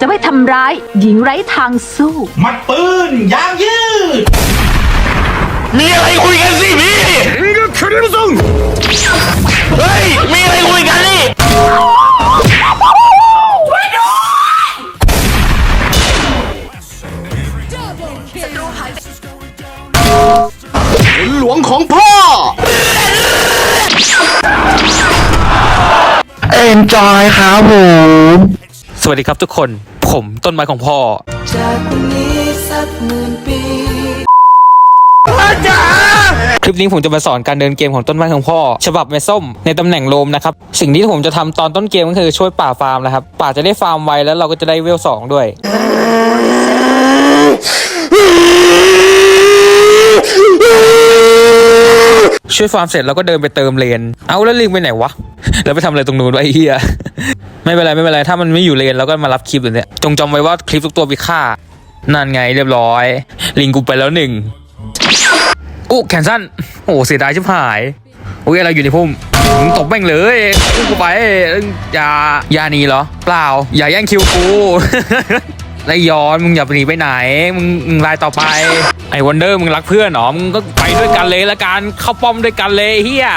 จะไม่ทำร้าย หญิงไร้ทางสู้ มัดปืนยางยืด มีอะไรคุยกันสิพี่เฮ้ย มีอะไรคุยกันนี่หลวงของพ่อ เอ็นจอยครับผม สวัสดีครับทุกคน ผมต้นไม้ของพ่อ จากวันนี้สักหมื่นปีคลิปนี้ผมจะมาสอนการเดินเกมของต้นไม้ของพ่อ ฉบับแม่ส้มในตำแหน่งโลมนะครับ สิ่งที่ผมจะทำตอนต้นเกมก็คือช่วยป่าฟาร์มนะครับ ป่าจะได้ฟาร์มไวแล้วเราก็จะได้เวลสองด้วย ช่วยฟาร์มเสร็จเราก็เดินไปเติมเลน เอาแล้วลิงไปไหนวะ แล้วไปทำอะไรตรงนู้นวะไอ้เหี้ยไม่เป็นไรไม่เป็นไรถ้ามันไม่อยู่เลนเราก็มารับคลิปแบบเนี้ยจงจำไว้ว่าคลิปทุกตัวมีค่านั่นไงเรียบร้อย ลิงกูไปแล้วหนึ่งอู้แขนสั้นโอ้เสียดายชิบหายโอเคเราอยู่ในพุ่มตบแม่งเลยกูไปยายาหนีเหรอ เปล่า อย่าแย่งคิวกูไล่ย้อนมึงอย่าหนีไปไหน มึงมึงไล่ต่อไป ไอ้วันเดอร์มึงรักเพื่อนหรอมึงก็ไปด้วยกันเลยละกันเข้าป้อมด้วยกันเลยเฮีย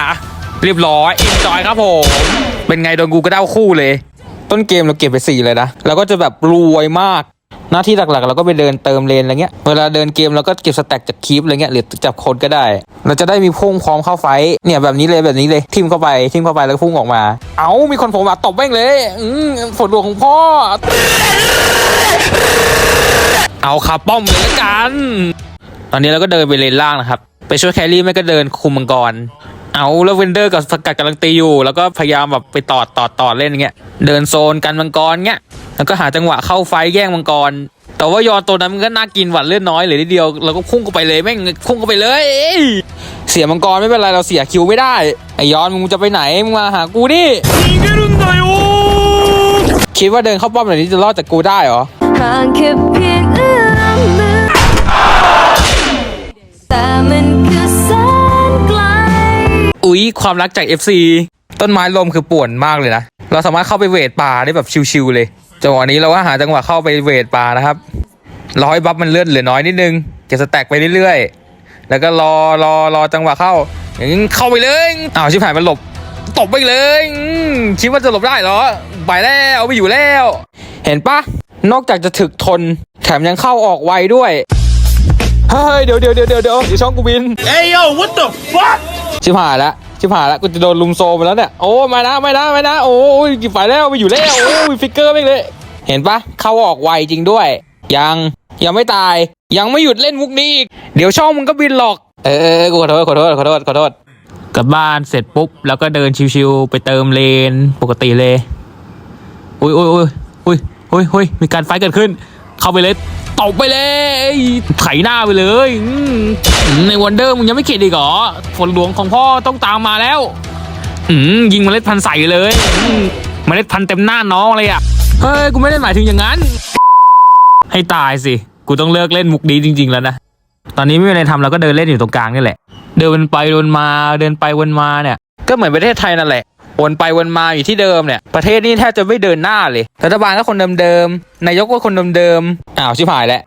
เรียบร้อยเอ็นจอยครับผม เป็นไงโดนกูก็เด้าคู่เลย ต้นเกมเราเก็บไปสี่เลยนะแล้วก็จะแบบรวยมาก หน้าที่หลักๆ เราก็ไปเดินเติมเลนอะไรเงี้ย เวลาเดินเกมเราก็เก็บสแต็กจากคีปอะไรเงี้ยหรือจับโคนก็ได้ เราจะได้มีพุ่งพร้อมเข้าไฟเนี่ยแบบนี้เลยแบบนี้เลยทิมเข้าไปทิมเข้าไปแล้วพุ่งออกมา เอามีคนผมอะตบแม่งเลย อืมฝนหลวงของพ่อ เอาคาป้อมเลยละกัน ตอนนี้เราก็เดินไปเลนล่างนะครับ ไปช่วยแครี่ไม่ก็เดินคุมมังกร เอาแล้วเวนเดอร์กับสกัดกำลังตีอยู่ แล้วก็พยายามแบบไปตอดตอดตอดเล่นอย่างเงี้ยเดินโซนกันมังกรเงี้ยแล้วก็หาจังหวะเข้าไฟแย่งมังกร แต่ว่ายอนตัวนั้นมันก็น่ากินหวัดเลือดน้อยเหลยนิดเดียวเราก็พุ่งเข้าไปเลยแม่งพุ่งเข้าไปเลย เสียมังกรไม่เป็นไรเราเสียคิวไม่ได้ไอยอนมึงจะไปไหนมึงมาหากูดิคิดว่าเดินเข้าป้อมแบบนี้จะรอดจากกูได้เหรอห่างแค่เพียงเอื้อมมือแต่มันคือแสนไกล อุ๊ย ความรักจาก FC ต้นไม้ลมคือป่วนมากเลยนะ เราสามารถเข้าไปเวทป่าได้แบบชิวๆเลย จังหวะนี้เราก็หาจังหวะเข้าไปเวทป่านะครับ รอให้บัฟมันเลื่อนเหลือน้อยนิดนึง เก็บสแต็กไปเรื่อยๆ แล้วก็รอรอรอจังหวะเข้าอย่างนี้เข้าไปเลยอ้าวชิบหายมันหลบ ตบไปเลยคิดว่าจะหลบได้เหรอ ไปแล้วเอาไปอยู่แล้ว เห็นปะนอกจากจะถึกทน แถมยังเข้าออกไวด้วย เฮ้ย เดี๋ยวเดี๋ยวเดี๋ยวเดี๋ยวเดี๋ยวช่องกูบิน เอ้ยโย่ what the fuck ชิบหายแล้วชิบหายแล้วกูจะโดนลุมโซมไปแล้วเนี่ยโอ้ไม่นะไม่นะไม่นะโอ้ยกี่ฝ่ายแล้วไปอยู่แล้วโอ้ยฟิกเกอร์ไม่เลย เห็นปะเข้าออกไวจริงด้วย ยังยังไม่ตาย ยังไม่หยุดเล่นมุกนี้อีกเดี๋ยวช่องมึงก็บินหรอกเออเออกูขอโทษขอโทษขอโทษขอโทษกลับบ้านเสร็จปุ๊บแล้วก็เดินชิวๆไปเติมเลนปกติเลยอุ้ยอุ้ยอุ้ยอุ้ยอุ้ยมีการไฟเกิดขึ้น เข้าไปเลยตบไปเลยไถหน้าไปเลยในวันเดอร์มึงยังไม่เข็ดอีกเหรอฝนหลวงของพ่อต้องตามมาแล้วอืยิงเมล็ดพันธุ์ใส่เลยมเมล็ดพันธุ์เต็มหน้าน้องเลยอะเฮ้ยกูไม่ได้หมายถึงอย่างนั้น ให้ตายสิกูต้องเลิกเล่นมุกนี้จริง ๆ แล้วนะตอนนี้ไม่มีอะไรทำเราก็เดินเล่นอยู่ตรงกลางนี่แหละ เดินไปวนมาเดินไปวนมาเนี่ย ก็เหมือนประเทศไทยนั่นแหละ วนไปวนมาอยู่ที่เดิมเนี่ยประเทศนี้แทบจะไม่เดินหน้าเลยรัฐบาลก็คนเดิมๆนายกก็คนเดิมๆอ้าวชิบหายแล้ว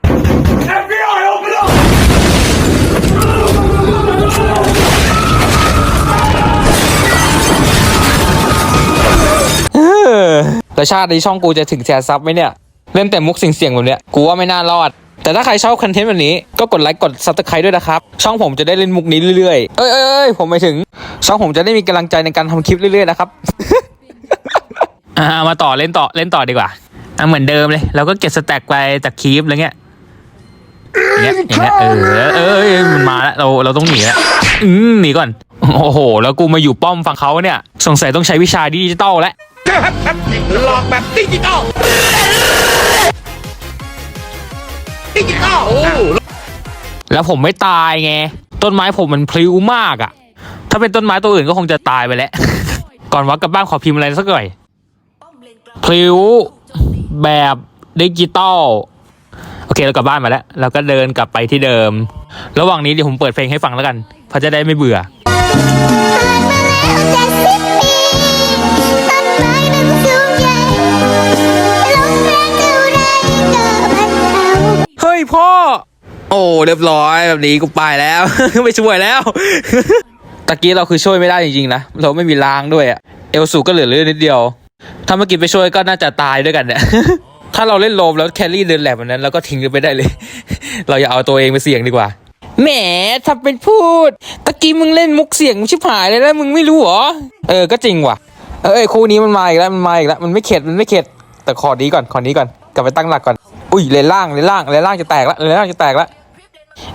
แล้วชาติในช่องกูจะถึงแสนซับไหมเนี่ย เล่นแต่มุกเสี่ยงๆแบบเนี้ย กูว่าไม่น่ารอด แต่ถ้าใครชอบคอนเทนต์แบบนี้ ก็กดไลค์กดซับสไครต์ด้วยนะครับ ช่องผมจะได้เล่นมุกนี้เรื่อยๆ เอ้ยเอ้ยเอ้ยผมหมายถึง ช่องผมจะได้มีกำลังใจในการทำคลิปเรื่อยๆนะครับ อ่ามาต่อเล่นต่อเล่นต่อดีกว่าอะเหมือนเดิมเลยเราก็เก็บสแต็กไปจากคลิปอะไรเงี้ยอย่างเงี้ยอย่างเงี้ยเออเออเออมันมาแล้วเราเราต้องหนีแล้วอืมหนีก่อน โอ้โห แล้วกูมาอยู่ป้อมฝั่งเขาเนี่ย สงสัยต้องใช้วิชาดิจิตอลแล้วหลอกแบบดิจิตอลดิจิตอลแล้วผมไม่ตายไง ต้นไม้ผมมันพลิ้วมากอะ่ะ ถ้าเป็นต้นไม้ตัวอื่นก็คงจะตายไปแล้ว ก่อนวัดกลับบ้านขอพิมพ์อะไรสักหน่อยพลิ้วแบบดิจิตอลโอเคเรากลับบ้านมาแล้ว เราก็เดินกลับไปที่เดิม ระหว่างนี้เดี๋ยวผมเปิดเพลงให้ฟังแล้วกันเพราะจะได้ไม่เบื่อต้นไม้มันสูงใหญ่ลมแรงเท่าไรพ่อ โอ้เรียบร้อยแบบนี้กูไปแล้ว ไม่ช่วยแล้วะกี้เราคือช่วยไม่ได้จริงๆนะ เราไม่มีล้างด้วยอะเอลสูก็เหลือเลือดนิดเดียว ถ้าเมื่อกี้ไปช่วยก็น่าจะตายด้วยกันเนี่ย ถ้าเราเล่นโลมแล้วแคลรี่เดินแหลมแบบนั้นเราก็ทิ้งกันไปได้เลย เราอย่าเอาตัวเองไปเสี่ยงดีกว่า แหมทำเป็นพูด ตะกี้มึงเล่นมุกเสี่ยงมึงชิบหายเลยแล้วมึงไม่รู้เหรอ เออ ก็จริงว่ะ เออไอ้คู่นี้มันมาอีกแล้วมันมาอีกแล้ว มันไม่เข็ดมันไม่เข็ด แต่ขอนี้ก่อนขอนี้ก่อน กลับไปตั้งหลักก่อน อุ้ยเลนล่างเลนล่างเลนล่างจะแตกละเลนล่างจะแตกละ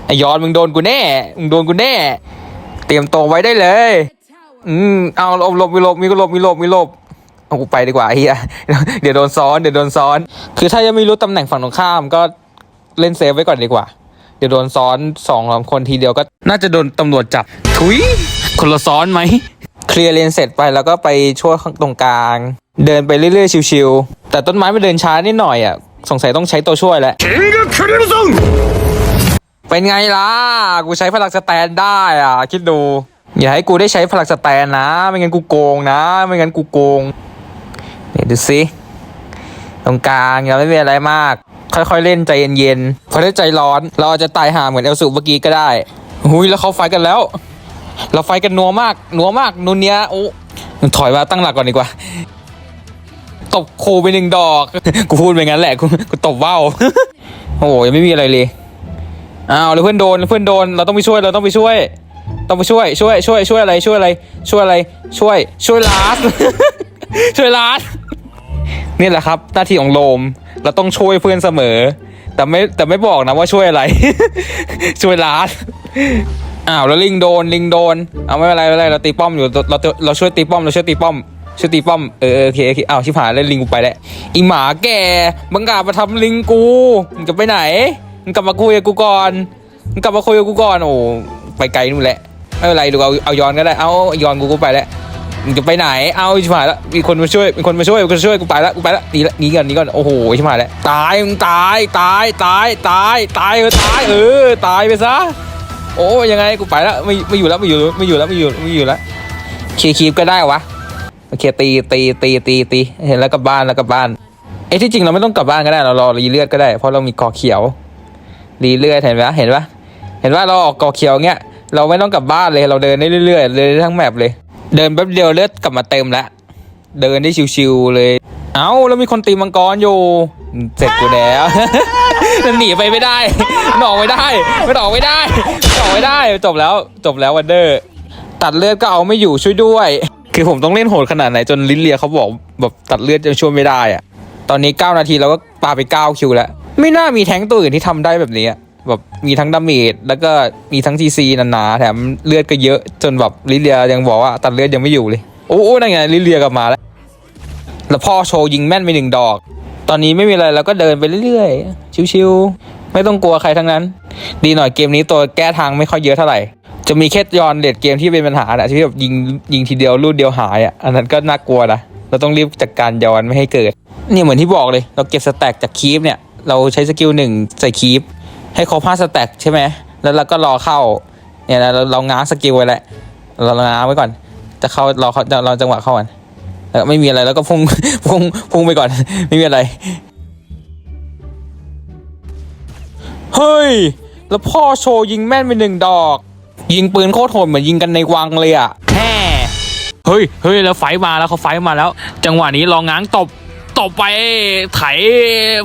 ไอยอนมึงโดนกูแน่ มึงโดนกูแน่ เตรียมตัวไว้ได้เลย อืม เอาหลบหลบมีหลบมีหลบมีหลบมีหลบเอากูไปดีกว่าเฮียเดี๋ยวโดนซ้อน เดี๋ยวโดนซ้อน คือถ้ายังไม่รู้ตำแหน่งฝั่งตรงข้ามก็เล่นเซฟไว้ก่อนดีกว่า เดี๋ยวโดนซ้อนสองสามคนทีเดียวก็น่าจะโดนตำรวจจับถุย คนละซ้อนไหม เคลียร์เลนเสร็จไปแล้วก็ไปช่วยตรงกลาง เดินไปเรื่อยๆ ชิวๆ แต่ต้นไม้มันเดินช้านิดหน่อยอะ สงสัยต้องใช้ตัวช่วยแหละ เป็นไงล่ะ กูใช้พลังสแตนได้อะ คิดดู อย่าให้กูได้ใช้พลังสแตนนะ ไม่งั้นกูโกงนะ ไม่งั้นกูโกงเนี่ยดูสิตรงกลางยังไม่มีอะไรมาก ค่อยๆเล่นใจเย็นๆเพราะถ้ใจร้อน เราอาจจะตายห่าเหมือนเอลสูเมื่อกี้ก็ได้หุยแล้วเขาไฟกันแล้ว เราไฟกันนัวมากนัวมากนัวเนี้ยโอ้ถอยมาตั้งหลักก่อนดีกว่าตบโคไปหนึ่งดอก กูพูดไปงั้นแหละกูกูตบว่าวโอ้ยยังไม่มีอะไรเลย อ้าวแล้วเพื่อนโดนเพื่อนโดนเราต้องไปช่วยเราต้องไปช่วย ต้องไปช่วยช่วยช่วยช่วยอะไรช่วยอะไร ช่วยอะไรช่วยช่วยลาสช่วยลาสนี่แหละครับหน้าที่ของโลมเราต้องช่วยเพื่อนเสมอ แต่ไม่แต่ไม่บอกนะว่าช่วยอะไร ช่วยลาสอ้าวแล้วลิงโดนลิงโดนเอาไม่เป็นไรไม่เป็นไรเราตีป้อมอยู่เราเราช่วยตีป้อมเราช่วยตีป้อมช่วยตีป้อมเออเออโอเคโอเคอ้าวชิบหายแล้วลิงกูไปแล้วอีหมาแก่บังกามาทำลิงกูมึงจะไปไหน มึงกลับมาคุยกับกูก่อนมึงกลับมาคุยกับกูก่อนโอ้ไปไกลนู่นแหละไม่เป็นไรดูเอาเอาย้อนก็ได้เอาย้อนกูกูไปแล้วมึงจะไปไหนเอาชิบหายแล้วมีคนมาช่วยมีคนมาช่วยมีคนช่วยกูไปแล้วกูไปแล้วหนีละหนีก่อนหนีก่อนโอ้โหชิบหายแล้วตายมึงตายตายตายตายตายเออตายเออตายไปซะโอ้ยังไงกูไปแล้วไม่ไม่อยู่แล้วไม่อยู่ไม่อยู่แล้วไม่อยู่ไม่อยู่แล้วคีคีบก็ได้วะโอเคตีตีตีตีตีเห็นแล้วกลับบ้านแล้วกลับบ้านเอ้ที่จริงเราไม่ต้องกลับบ้านก็ได้เรารอรีเลือดก็ได้เพราะเรามีกอเขียว รีเลือดเห็นไหมเห็นปะเห็นว่าเราออกกอเขียวเงี้ยเราไม่ต้องกลับบ้านเลยเราเดินได้เรื่อยๆเลยทั้งแมปเลย เดินแป๊บเดียวเลือดกลับมาเต็มแล้วเดินได้ชิวๆเลย เอ้าแล้วมีคนตีมังกรอยู่เสร็จกูแล้วมันหนีไปไม่ได้มันออกไม่ได้ไมันออกไม่ได้มันออกไม่ได้จบแล้วจบแล้ววันเดอร์ตัดเลือดก็เอาไม่อยู่ช่วยด้วย คือผมต้องเล่นโหดขนาดไหนจนลินเลียเขาบอกแบบตัดเลือดจะช่วยไม่ได้อะตอนนี้ 9 นาทีเราก็ปาไป 9 คิวแล้ว ไม่น่ามีแทงตัวอื่นที่ทำได้แบบนี้แบบมีทั้งดาเมจแล้วก็มีทั้งทีซีหนาๆแถมเลือดก็เยอะจนแบบลิเลียยังบอกว่าตัดเลือดยังไม่อยู่เลย โอ้โหนั่นไงลิเลียกลับมาแล้ว แล้วพ่อโชว์ยิงแม่นไปหนึ่งดอก ตอนนี้ไม่มีอะไรเราก็เดินไปเรื่อยๆ ชิวๆ ไม่ต้องกลัวใครทั้งนั้น ดีหน่อยเกมนี้ตัวแก้ทางไม่ค่อยเยอะเท่าไหร่ จะมีแค่ยอนเลดเกมที่เป็นปัญหาอะที่แบบยิงยิงทีเดียวรูดเดียวหายอะอันนั้นก็น่ากลัวนะเราต้องรีบจัดการยอนไม่ให้เกิด นี่เหมือนที่บอกเลย เราเก็บสแต็กจากคีฟเนี่ย เราใช้สกิลหนึ่งใส่คีฟให้ครบห้าสแต็กใช่ไหมแล้วเราก็รอเข้าเนี่ยเราเราง้างสกิลไว้แล้วเราง้างไว้ก่อน จะเข้ารอเขาเราจังหวะเข้ากันแล้วไม่มีอะไรแล้วก็พุ่งพุ่งพุ่งไปก่อน ไม่มีอะไร เฮ้ย แล้วพ่อโชว์ยิงแม่นไปหนึ่งดอก ยิงปืนโคตรโหดเหมือนยิงกันในวังเลยอะแฮ่เฮ้ยเฮ้ยแล้วไฟมาแล้วเขาไฟมาแล้ว จังหวะนี้ลองง้างตบ ตบไปไถ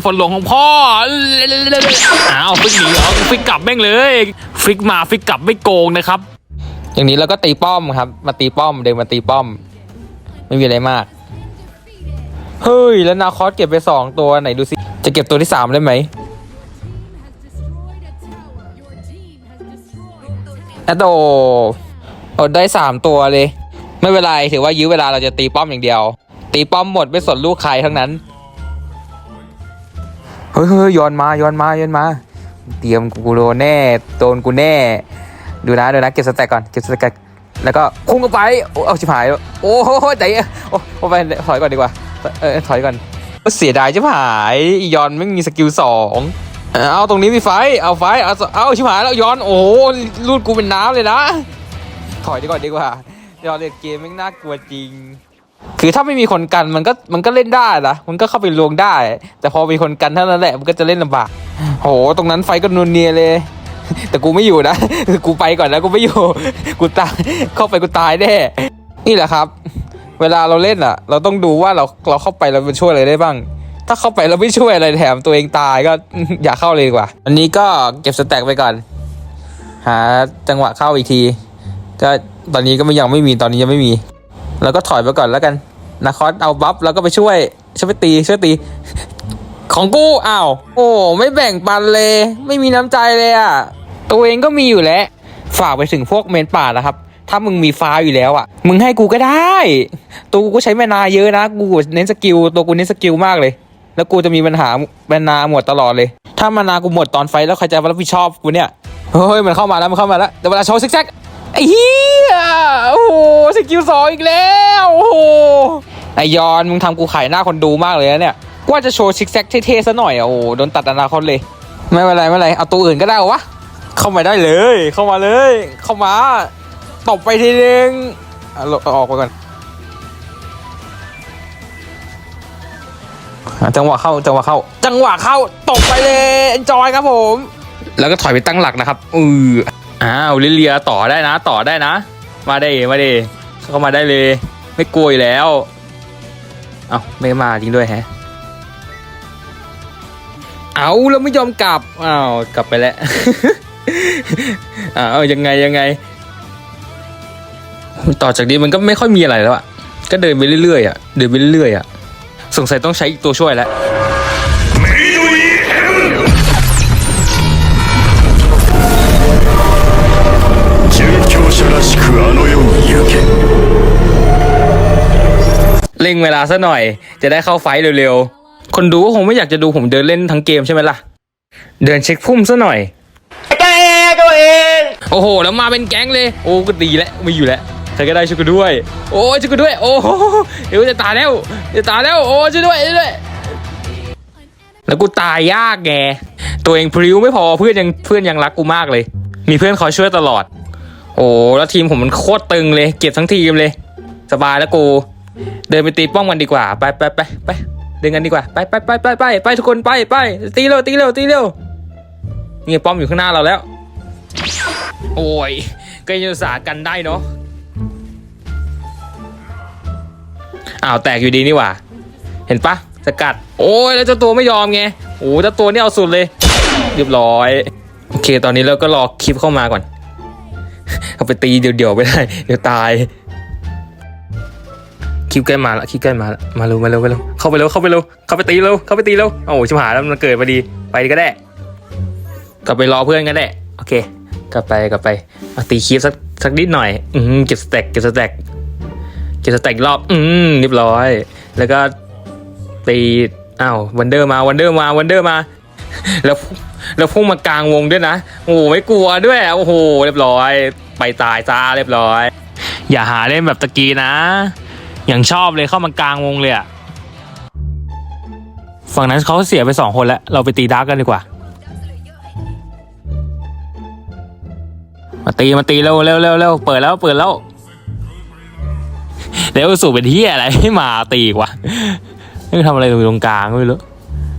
ฝนหลวงของพ่ออ้าวฟิกหนีเหรอฟิกกลับแม่งเลย ฟิกมาฟิกกลับไม่โกงนะครับ อย่างนี้เราก็ตีป้อมครับ มาตีป้อมเดินมาตีป้อม ไม่มีอะไรมาก เฮ้ย แล้วนาคอสเก็บไปสองตัวไหนดูสิ จะเก็บตัวที่สามได้ไหมอะโตอดได้สามตัวเลย ไม่เป็นไรถือว่ายื้อเวลาเราจะตีป้อมอย่างเดียว ตีป้อมหมดไม่สนลูกใครทั้งนั้น เฮ้ยเฮ้ยย้อนมาย้อนมาย้อนมา เตรียมกูโดนแน่โดนกูแน่ ดูนะดูนะเก็บสแต็กก่อนเก็บสแต็กแล้วก็พุ่งเข้าไปเอาชิบหาย โอ้โหใจโอ้โอ้ไปถอยก่อนดีกว่าเออถอยก่อนเสียดายชิบหายอียอนไม่มีสกิลสองเอาตรงนี้มีไฟ เอาไฟ เอาเอาชิบหายแล้วย้อนโอ้โหลูดกูเป็นน้ำเลยนะ ถอยดีกว่าดีกว่าย้อนเล่นเกมไม่น่ากลัวจริง คือถ้าไม่มีคนกันมันก็มันก็เล่นได้นะมันก็เข้าไปลวงได้ แต่พอมีคนกันเท่านั้นแหละมันก็จะเล่นลำบากโหตรงนั้นไฟก็นูนเนียเลย แต่กูไม่อยู่นะกูไปก่อนแล้วกูไม่อยู่กูตายเข้าไปกูตายแน่นี่แหละครับ เวลาเราเล่นอะ เราต้องดูว่าเราเราเข้าไปเราไปช่วยอะไรได้บ้าง ถ้าเข้าไปเราไม่ช่วยอะไรแถมตัวเองตายก็อย่าเข้าเลยดีกว่า อันนี้ก็เก็บสแต็กไปก่อน หาจังหวะเข้าอีกที ก็ตอนนี้ก็ไม่ยังไม่มีตอนนี้ยังไม่มี แล้วก็ถอยไปก่อนแล้วกันนาคอสเอาบัฟแล้วก็ไปช่วยช่วยไปตีช่วยตี ของกูอ้าวโอ้ไม่แบ่งปันเลย ไม่มีน้ำใจเลยอะตัวเองก็มีอยู่แล้วฝากไปถึงพวกเมนป่านะครับ ถ้ามึงมีฟ้าอยู่แล้วอะ มึงให้กูก็ได้ ตัวกูก็ใช้แมนาเยอะนะกูเน้นสกิลตัวกูเน้นสกิลมากเลย แล้วกูจะมีปัญหาแมนาหมดตลอดเลย ถ้ามานากูหมดตอนไฟแล้วใครจะรับผิดชอบกูเนี่ยเฮ้ยมันเข้ามาแล้วมันเข้ามาแล้วเดี๋ยวเวลาโชว์ซิกแซก ไอ้เหี้ยโอ้โหสกิลสองอีกแล้ว โอ้โหไอยอนมึงทำกูขายหน้าคนดูมากเลยนะเนี่ยกว่าจะโชว์ซิกแซกเท่ๆซะหน่อยอะโอ้โหโดนตัดอนาคตเลย ไม่เป็นไรไม่เป็นไรเอาตัวอื่นก็ได้วะเข้ามาได้เลย เข้ามาเลย เข้ามาตบไปทีนึงอะลบออกไปก่อนจังหวะเข้าจังหวะเข้า จังหวะเข้าตบไปเลยจอยครับผม แล้วก็ถอยไปตั้งหลักนะครับอือ อ้าวลิเลียต่อได้นะ ต่อได้นะ มาได้มาได้เข้ามาได้เลย ไม่กลัวอยู่แล้ว เอาไม่มาจริงด้วยแฮะ เอาแล้วไม่ยอมกลับอ้าวกลับไปแล้วอ้าวยังไงยังไง ต่อจากนี้มันก็ไม่ค่อยมีอะไรแล้วอะก็เดินไปเรื่อยๆอะเดินไปเรื่อยๆอะสงสัยต้องใช้อีกตัวช่วยแล้ว しくあの世に行け เร่งเวลาซะหน่อย จะได้เข้าไฟท์เร็วๆ คนดูก็คงไม่อยากจะดูผมเดินเล่นทั้งเกมใช่ไหมล่ะ เดินเช็คพุ่มซะหน่อย แกตัวเอง โอ้โห แล้วมาเป็นแก๊งเลย โอ้ก็ดีแล้วไม่อยู่แล้วใครก็ได้ช่วยกูด้วย โอ้ช่วยกูด้วย โอ้โหเดี๋ยวจะตายแล้วจะตายแล้ว โอ้ช่วยด้วยช่วยด้วย แล้วกูตายยากแก ตัวเองพริ้วไม่พอเพื่อนยังเพื่อนยังรักกูมากเลย มีเพื่อนคอยช่วยตลอด โอ้แล้วทีมผมมันโคตรตึงเลย เก็บทั้งทีมเลย สบายแล้วกู เดินไปตีป้อมกันดีกว่า ไปไปไปไปเดินกันดีกว่า ไปไปไปไปไปไปทุกคนไปไปตีเร็วตีเร็วตีเร็วนี่ป้อมอยู่ข้างหน้าเราแล้ว โอ้ยก็ยังอุตสากันได้เนาะอ้าวแตกอยู่ดีนี่หว่า เห็นปะสกัด โอ้ยแล้วเจ้าตัวไม่ยอมไงโอ้เจ้าตัวนี่เอาสุดเลย เรียบร้อย โอเค ตอนนี้เราก็รอคลิปเข้ามาก่อน เอาไปตีเดี่ยวๆไม่ได้ เดี๋ยวตายคลิปใกล้มาละคลิปใกล้มาละมาเร็วมาเร็วมาเร็วเข้าไปเร็วเข้าไปเร็วเข้าไปตีเร็วเข้าไปตีเร็วโอ้โหชิบหายแล้วมันเกิดพอดีไปก็ได้ กลับไปรอเพื่อนกันได้โอเค กลับไปกลับไปเอาตีคลิปสักสักนิดหน่อย อืมเก็บสแต็กเก็บสแต็กเก็บสแต็กอีกรอบ อืมเรียบร้อย แล้วก็ตีอ้าววันเดอร์มาวันเดอร์มาวันเดอร์มา แล้วแล้วพุ่งมากลางวงด้วยนะ โอ้โหไม่กลัวด้วย โอ้โห เรียบร้อย ไปตายจ้าเรียบร้อย อย่าหาเล่นแบบตะกี้นะ อย่างชอบเลยเข้ามากลางวงเลยอะฝั่งนั้นเขาเสียไปสองคนแล้ว เราไปตีดาร์กกันดีกว่า มาตีมาตีเร็วเร็วเร็วเร็วเปิดแล้วเปิดแล้วเร็วสู่เป็นที่อะไรให้มาตีกวะนี่ทำอะไรตรงกลางไม่รู้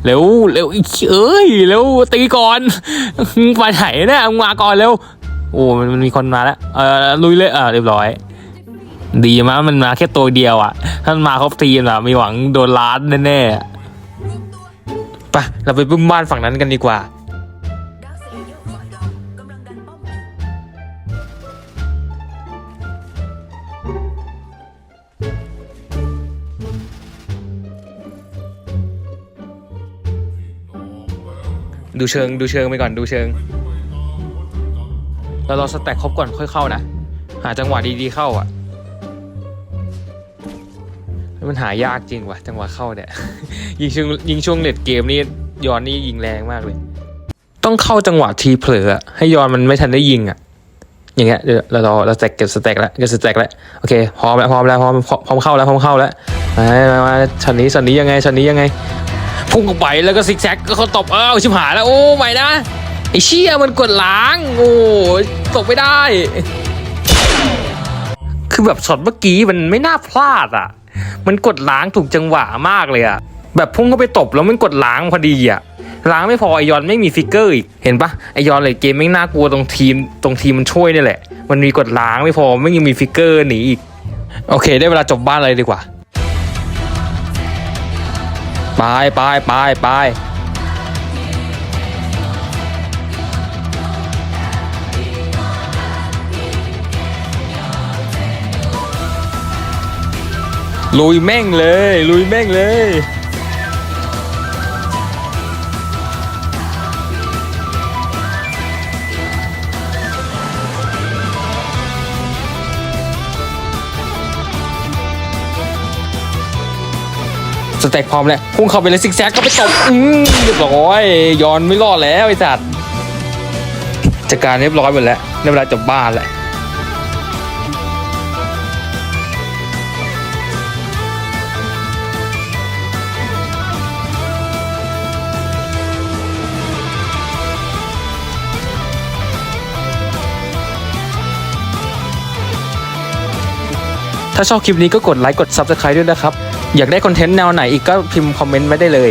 เร็วเร็วเอ้ยเร็วตีก่อนไปไหนเนี่ยมาก่อนเร็ว โอ้มันมีคนมาแล้วเออลุยเลยเออเรียบร้อย ดีมากมันมาแค่ตัวเดียวอะ ถ้ามันมาครบทีมอะมีหวังโดนล้านแน่ๆไปเราไปบึ้มบ้านฝั่งนั้นกันดีกว่าดูเชิงดูเชิงไปก่อนดูเชิง เรารอสแต็กครบก่อนค่อยเข้านะ หาจังหวะดีๆเข้าอะ มันหายากจริงว่ะ จังหวะเข้าเนี่ย ยิงช่วงยิงช่วงเน็ตเกมนี่ยอนนี่ยิงแรงมากเลย ต้องเข้าจังหวะทีเผลออให้ยอนมันไม่ทันได้ยิงอะ อย่างเงี้ยเดี๋ยวเรารอเราแตกเก็บสแต็กแล้วเก็บสแต็กแล้วโอเคพร้อมแล้วพร้อมแล้วพร้อมพร้อมเข้าแล้วพร้อมเข้าแล้วมามามาช็อตนี้ช็อตนี้ยังไงช็อตนี้ยังไงพุ่งออกไปแล้วก็ซิกแซกก็เขาตบเอ้าชิบหายแล้วโอ้ไม่นะ ไอเชี่ยมันกดล้าง โอ้ตกไม่ได้ คือแบบช็อตเมื่อกี้มันไม่น่าพลาดอะ มันกดล้างถูกจังหวะมากเลยอะแบบพุ่งเข้าไปตบแล้วมันกดล้างพอดีอะล้างไม่พอไอยอนไม่มีฟิกเกอร์อีก เห็นปะไอยอนเลยเกมไม่น่ากลัวตรงทีมตรงทีมมันช่วยนี่แหละ มันมีกดล้างไม่พอไม่ยังมีฟิกเกอร์หนีอีก โอเค ได้เวลาจบบ้านเลยดีกว่า ไปไปไปไป ลุยแม่งเลย ลุยแม่งเลยสเต็กพร้อมแล้วพุ่งเข้าไปเลยซิกแซกก็ไปตบอืมเรียบร้อยย้อนไม่รอดแล้วไอ้สัตว์จัดการเรียบร้อยหมดแล้วในเวลาจบบ้านแหละ ถ้าชอบคลิปนี้ก็กดไลค์กด Subscribe ด้วยนะครับ อยากได้คอนเทนต์แนวไหนอีกก็พิมพ์คอมเมนต์ไว้ได้เลย